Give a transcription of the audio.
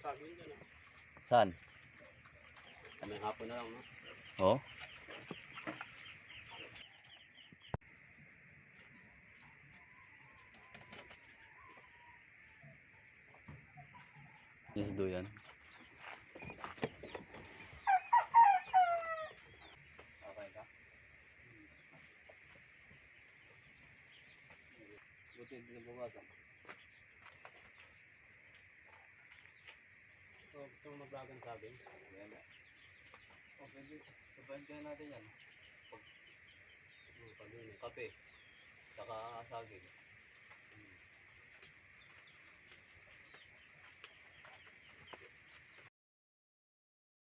saging dyan ah. Saan? May hapon na lang, no? Oh? Yes, do yan. Okay ka? Buti hindi na So, mo mag-vlog ng saging? Yan na. O, pwede. Sabahin kaya natin yan. Pag, hmm, pag yun, kape. Saka saging.